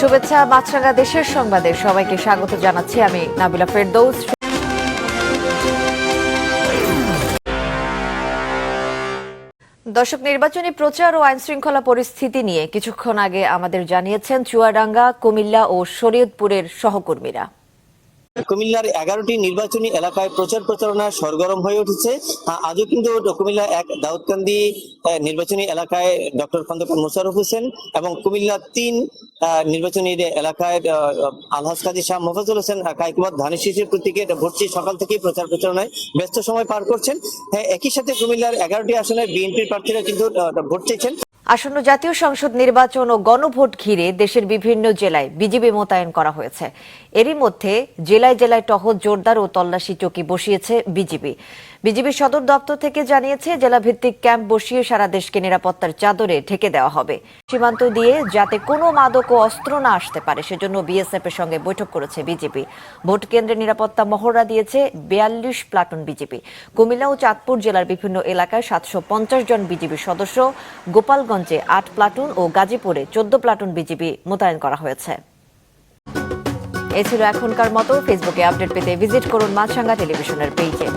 শুভেচ্ছা মাছরাঙ্গা দেশের সংবাদে সবাইকে স্বাগত জানাচ্ছি আমি নাবিলা ফেরদৌস। দর্শক, নির্বাচনী প্রচার ও আইন শৃঙ্খলা পরিস্থিতি নিয়ে কিছুক্ষণ আগে আমাদের জানিয়েছেন চুয়াডাঙ্গা, কুমিল্লা ও শরীয়তপুরের সহকর্মীরা। কুমিল্লার এগারোটি নির্বাচনী এলাকায় প্রচার প্রচারণা সরগরম হয়ে উঠেছে। আজও কিন্তু কুমিল্লা এক দাউদকান্দি নির্বাচনী এলাকায় ডক্টর খন্দকার মোশারফ হোসেন এবং কুমিল্লা তিন নির্বাচনী এলাকায় আলহাজ কাজী শাহ মোফাজুল হোসেন কাইকুবাদ ধানের শিশির প্রতীকে ভোটটি সকাল থেকেই প্রচার প্রচারণায় ব্যস্ত সময় পার করছেন। হ্যাঁ, একই সাথে কুমিল্লার এগারোটি আসনে বিএনপির প্রার্থীরা কিন্তু ভোট চেয়েছেন আসন্ন জাতীয় সংসদ নির্বাচন ও গণভোট ঘিরে দেশের বিভিন্ন জেলায় বিজিবি মোতায়েন করা হয়েছে। এরই মধ্যে জেলায় জেলায় টহল জোরদার ও তল্লাশি চকি বসিয়েছে বিজিবি বিজিবির সদর দপ্তর থেকে জানিয়েছে জেলা ভিত্তিক ক্যাম্প বসিয়ে সারা দেশকে নিরাপত্তার চাদরে ঢেকে দেওয়া হবে। সীমান্ত দিয়ে যাতে কোনো মাদক ও অস্ত্র না আসতে পারে, সেজন্য বিএসএফ এর সঙ্গে বৈঠক করেছে বিজেপি। ভোট কেন্দ্রের নিরাপত্তা মহড়া দিয়েছে বিয়াল্লিশ প্লাটুন বিজেপি। কুমিল্লা ও চাঁদপুর জেলার বিভিন্ন এলাকায় সাতশো পঞ্চাশ জন বিজিবি সদস্য, গোপালগঞ্জে আট প্লাটুন ও গাজীপুরে চোদ্দ প্লাটুন বিজিবি মোতায়েন করা হয়েছে। এ ছিল এখনকার মতো। ফেসবুকে আপডেট পেতে ভিজিট করুন মাছরাঙ্গা টেলিভিশনের পেজে।